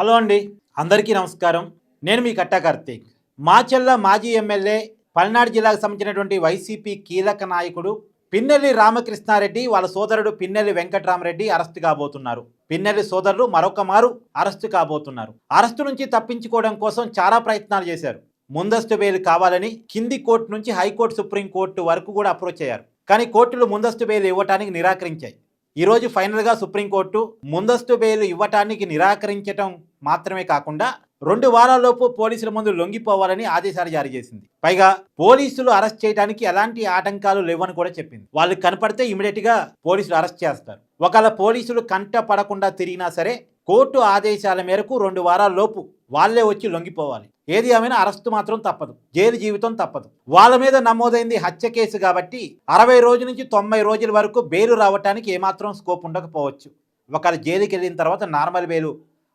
Hello అండి అందరికీ నమస్కారం. నేను మీ కట్టా కార్తీక్. మాచెల్ల మాజీ ఎమ్మెల్యే పల్నాడు జిల్లాకు సంబంధించినటువంటి వైసీపీ కీలక నాయకుడు పిన్నెల్లి రామకృష్ణారెడ్డి వాళ్ళ సోదరుడు పిన్నెల్లి వెంకటరామరెడ్డి అరెస్టు కాబోతున్నారు. పిన్నెల్లి సోదరులు మరొక మారు అరెస్టు కాబోతున్నారు. అరెస్టు నుంచి తప్పించుకోవడం కోసం చాలా ప్రయత్నాలు చేశారు. ముందస్తు బెయిల్ కావాలని కింది కోర్టు నుంచి హైకోర్టు సుప్రీం కోర్టు వరకు కూడా అప్రోచ్ అయ్యారు. కానీ కోర్టులు ముందస్తు బెయిల్ ఇవ్వటానికి నిరాకరించాయి. ఈరోజు ఫైనల్గా సుప్రీంకోర్టు ముందస్తు బెయిల్ ఇవ్వటానికి నిరాకరించటం మాత్రమే కాకుండా రెండు వారాల్లోపు పోలీసుల ముందు లొంగిపోవాలని ఆదేశాలు జారీ చేసింది. పైగా పోలీసులు అరెస్ట్ చేయడానికి ఎలాంటి ఆటంకాలు లేవని కూడా చెప్పింది. వాళ్ళు కనపడితే ఇమీడియట్గా పోలీసులు అరెస్ట్ చేస్తారు. ఒకవేళ పోలీసులు కంట పడకుండా తిరిగినా సరే కోర్టు ఆదేశాల మేరకు రెండు వారాల లోపు వాళ్ళే వచ్చి లొంగిపోవాలి. ఏది ఏమైనా అరెస్టు మాత్రం తప్పదు. జైలు జీవితం తప్పదు. వాళ్ళ మీద నమోదైంది హత్య కేసు కాబట్టి అరవై రోజుల నుంచి తొంభై రోజుల వరకు బెయిల్ రావడానికి ఏమాత్రం స్కోప్ ఉండకపోవచ్చు. ఒకవేళ జైలుకి వెళ్ళిన తర్వాత నార్మల్ బెయిలు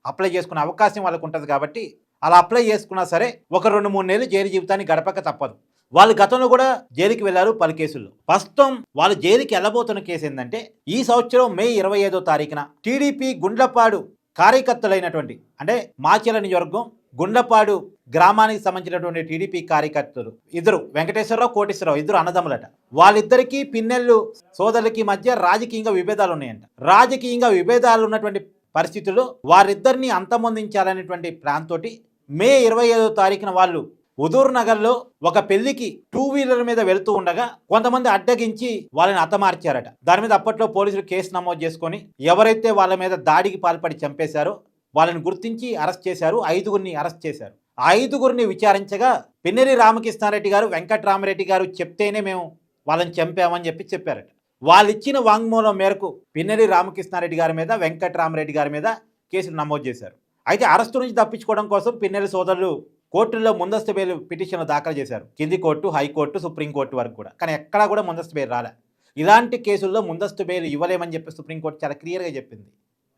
అప్లై చేసుకునే అవకాశం వాళ్ళకు ఉంటుంది కాబట్టి అలా అప్లై చేసుకున్నా సరే ఒక రెండు మూడు నెలలు జైలు జీవితాన్ని గడపక తప్పదు. వాళ్ళు గతంలో కూడా జైలుకి వెళ్ళారు పలు కేసుల్లో. ప్రస్తుతం వాళ్ళు జైలుకి వెళ్ళబోతున్న కేసు ఏంటంటే ఈ సంవత్సరం మే ఇరవై ఐదో తారీఖున టీడీపీ గుండ్లపాడు కార్యకర్తలైనటువంటి అంటే మాచెల నియోజకవర్గం గుండపాడు గ్రామానికి సంబంధించినటువంటి టీడీపీ కార్యకర్తలు ఇద్దరు వెంకటేశ్వరరావు కోటేశ్వరరావు ఇద్దరు అన్నదమ్ములట. వాళ్ళిద్దరికీ పిన్నెళ్ళు సోదరులకి మధ్య రాజకీయంగా విభేదాలు ఉన్నాయంట. రాజకీయంగా విభేదాలు ఉన్నటువంటి పరిస్థితుల్లో వారిద్దరిని అంతమొందించాలనేటువంటి ప్లాన్ తోటి మే ఇరవై ఐదో తారీఖున వాళ్ళు ఉదూర్ నగర్లో ఒక పెళ్ళికి టూ వీలర్ మీద వెళ్తూ ఉండగా కొంతమంది అడ్డగించి వాళ్ళని హతమార్చారట. దాని మీద అప్పట్లో పోలీసులు కేసు నమోదు చేసుకొని ఎవరైతే వాళ్ళ మీద దాడికి పాల్పడి చంపేశారో వాళ్ళని గుర్తించి అరెస్ట్ చేశారు ఐదుగురిని అరెస్ట్ చేశారు. ఆ ఐదుగురిని విచారించగా పిన్నెరి రామకృష్ణారెడ్డి గారు వెంకటరామరెడ్డి గారు చెప్తేనే మేము వాళ్ళని చంపామని చెప్పి చెప్పారట. వాళ్ళు ఇచ్చిన వాంగ్మూలం మేరకు పిన్నెరి రామకృష్ణారెడ్డి గారి మీద వెంకటరామరెడ్డి గారి మీద కేసులు నమోదు చేశారు. అయితే అరెస్టు నుంచి తప్పించుకోవడం కోసం పిన్నెరి సోదరులు కోర్టుల్లో ముందస్తు బెయిల్ పిటిషన్లు దాఖలు చేశారు. కింది కోర్టు హైకోర్టు సుప్రీంకోర్టు వరకు కూడా. కానీ ఎక్కడా కూడా ముందస్తు బెయిల్ రాలే. ఇలాంటి కేసుల్లో ముందస్తు బెయిల్ ఇవ్వలేమని చెప్పి సుప్రీంకోర్టు చాలా క్లియర్గా చెప్పింది.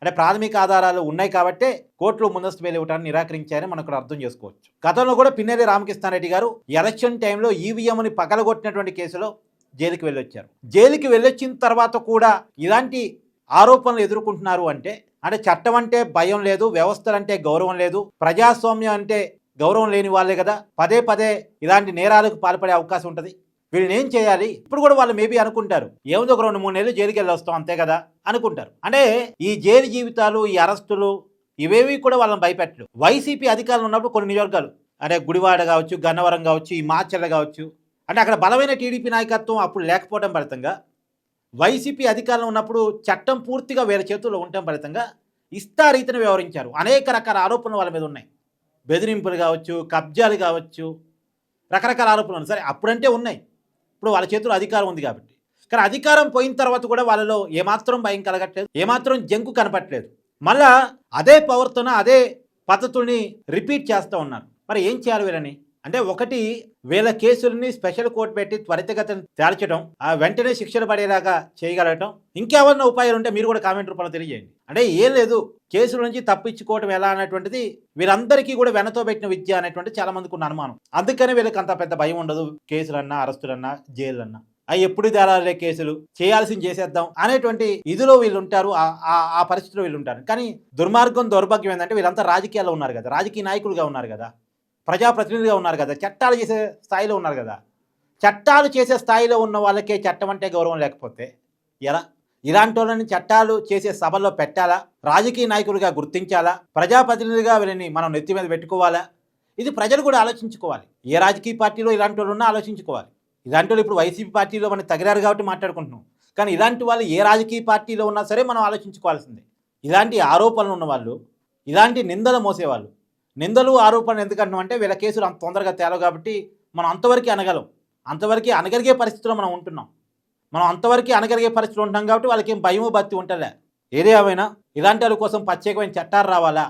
అంటే ప్రాథమిక ఆధారాలు ఉన్నాయి కాబట్టే కోర్టులో ముందస్తు బెయిల్ ఇవ్వడానికి నిరాకరించారని మనం ఇక్కడ అర్థం చేసుకోవచ్చు. గతంలో కూడా పిన్నెరి రామకృష్ణారెడ్డి గారు ఎలక్షన్ టైంలో ఈవీఎంని పగలగొట్టినటువంటి కేసులో జైలుకి వెళ్ళొచ్చారు. జైలుకి వెళ్ళొచ్చిన తర్వాత కూడా ఇలాంటి ఆరోపణలు ఎదుర్కొంటున్నారు అంటే అంటే చట్టం అంటే భయం లేదు వ్యవస్థలు అంటే గౌరవం లేదు ప్రజాస్వామ్యం అంటే గౌరవం లేని వాళ్ళే కదా. పదే పదే ఇలాంటి నేరాలకు పాల్పడే అవకాశం ఉంటుంది. వీళ్ళని ఏం చేయాలి? ఇప్పుడు కూడా వాళ్ళు మేబీ అనుకుంటారు. ఏముంది ఒక రెండు మూడు నెలలు జైలుకి వెళ్ళి వస్తాం అంతే కదా అనుకుంటారు. అంటే ఈ జైలు జీవితాలు ఈ అరెస్టులు ఇవేవి కూడా వాళ్ళని భయపెట్టలు వైసీపీ అధికారులు ఉన్నప్పుడు కొన్ని నియోజకాలు అంటే గుడివాడ కావచ్చు గన్నవరం కావచ్చు ఈ మాచర్ల కావచ్చు అంటే అక్కడ బలమైన టీడీపీ నాయకత్వం అప్పుడు లేకపోవడం ఫలితంగా వైసీపీ అధికారంలో ఉన్నప్పుడు చట్టం పూర్తిగా వేరే చేతుల్లో ఉండటం ఫలితంగా ఇష్టారీతిని వ్యవహరించారు. అనేక రకాల ఆరోపణలు వాళ్ళ మీద ఉన్నాయి. బెదిరింపులు కావచ్చు కబ్జాలు కావచ్చు రకరకాల ఆరోపణలు. ఉన్నాయి. సరే అప్పుడంటే ఉన్నాయి. ఇప్పుడు వాళ్ళ చేతిలో అధికారం ఉంది కాబట్టి. కానీ అధికారం పోయిన తర్వాత కూడా వాళ్ళలో ఏమాత్రం భయం కలగట్లేదు ఏమాత్రం జంకు కనపట్లేదు. మళ్ళా అదే పవర్తోన అదే పద్ధతుల్ని రిపీట్ చేస్తూ ఉన్నారు. మరి ఏం చేయాలి వీళ్ళని? అంటే ఒకటి వీళ్ళ కేసుల్ని స్పెషల్ కోర్టు పెట్టి త్వరితగతిని తేల్చడం ఆ వెంటనే శిక్షలు పడేలాగా చేయగలగటం ఇంకేమన్నా ఉపాయాలు ఉంటే మీరు కూడా కామెంట్ రూపంలో తెలియజేయండి. అంటే ఏం లేదు కేసుల నుంచి తప్పించుకోవటం ఎలా అనేటువంటిది వీరందరికీ కూడా వెనతో పెట్టిన విద్య అనేటువంటి చాలా మందికి ఉన్న అనుమానం. అందుకని వీళ్ళకి అంత పెద్ద భయం ఉండదు కేసులన్నా అరెస్టులన్నా జైలన్నా అవి ఎప్పుడు తేలాలే కేసులు చేయాల్సింది చేసేద్దాం అనేటువంటి ఇదిలో వీళ్ళు ఉంటారు ఆ- ఆ- ఆ పరిస్థితిలో వీళ్ళు ఉంటారు కానీ దుర్మార్గం దౌర్భాగ్యం ఏంటంటే వీళ్ళంతా రాజకీయాల్లో ఉన్నారు కదా రాజకీయ నాయకులుగా ఉన్నారు కదా. ప్రజాప్రతినిధిగా ఉన్నారు కదా చట్టాలు చేసే స్థాయిలో ఉన్నారు కదా. చట్టాలు చేసే స్థాయిలో ఉన్న వాళ్ళకే చట్టం అంటే గౌరవం లేకపోతే ఎలా? ఇలాంటి వాళ్ళని చట్టాలు చేసే సభల్లో పెట్టాలా? రాజకీయ నాయకులుగా గుర్తించాలా? ప్రజాప్రతినిధిగా వీళ్ళని మనం నెత్తి మీద పెట్టుకోవాలా? ఇది ప్రజలు కూడా ఆలోచించుకోవాలి. ఏ రాజకీయ పార్టీలో ఇలాంటి వాళ్ళు ఉన్నా ఆలోచించుకోవాలి. ఇలాంటి వాళ్ళు ఇప్పుడు వైసీపీ పార్టీలో మనం తగిలారు కాబట్టి మాట్లాడుకుంటున్నాం. కానీ ఇలాంటి వాళ్ళు ఏ రాజకీయ పార్టీలో ఉన్నా సరే మనం ఆలోచించుకోవాల్సిందే. ఇలాంటి ఆరోపణలు ఉన్నవాళ్ళు ఇలాంటి నిందలు మోసేవాళ్ళు నిందలు ఆరోపణలు ఎందుకంటున్నాం అంటే వీళ్ళ కేసులు అంత తొందరగా తేలవు కాబట్టి మనం అంతవరకు అనగలం. అంతవరకు అనగలిగే పరిస్థితిలో మనం ఉంటున్నాం. మనం అంతవరకు అనగలిగే పరిస్థితిలో ఉంటాం కాబట్టి వాళ్ళకి ఏం భయము భక్తి ఉంటలే. ఏదేమైనా ఇలాంటి వాళ్ళ కోసం ప్రత్యేకమైన చట్టాలు రావాలా?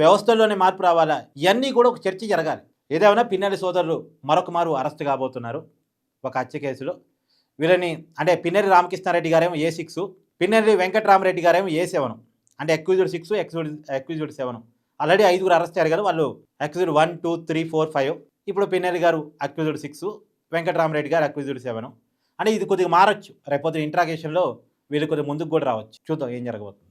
వ్యవస్థల్లోనే మార్పు రావాలా? ఇవన్నీ కూడా ఒక చర్చ జరగాలి. ఏదేమైనా పిన్నెల్లి సోదరులు మరొక మారు అరెస్ట్ కాబోతున్నారు. ఒక హత్య కేసులో. వీళ్ళని అంటే పిన్నెరి రామకృష్ణారెడ్డి గారేమో ఏ సిక్స్ పిన్నెరి వెంకటరామరెడ్డి గారేమో ఏ సెవెన్. అంటే accused six accused accused seven. Already ఐదుగురు అరెస్ట్ అయ్యారు కదా వాళ్ళు. Accused one two three four five ఇప్పుడు పిన్నెల్లి గారు అక్యూజ్డ్ సిక్స్ వెంకటరామరెడ్డి గారు అక్యూజ్డ్ సెవెన్ అంటే ఇది కొద్దిగా మారచ్చు. రేపొద్దు ఇంట్రాగేషన్లో వీళ్ళు కొద్దిగా ముందుకు కూడా రావచ్చు. చూద్దాం ఏం జరగబోతుంది.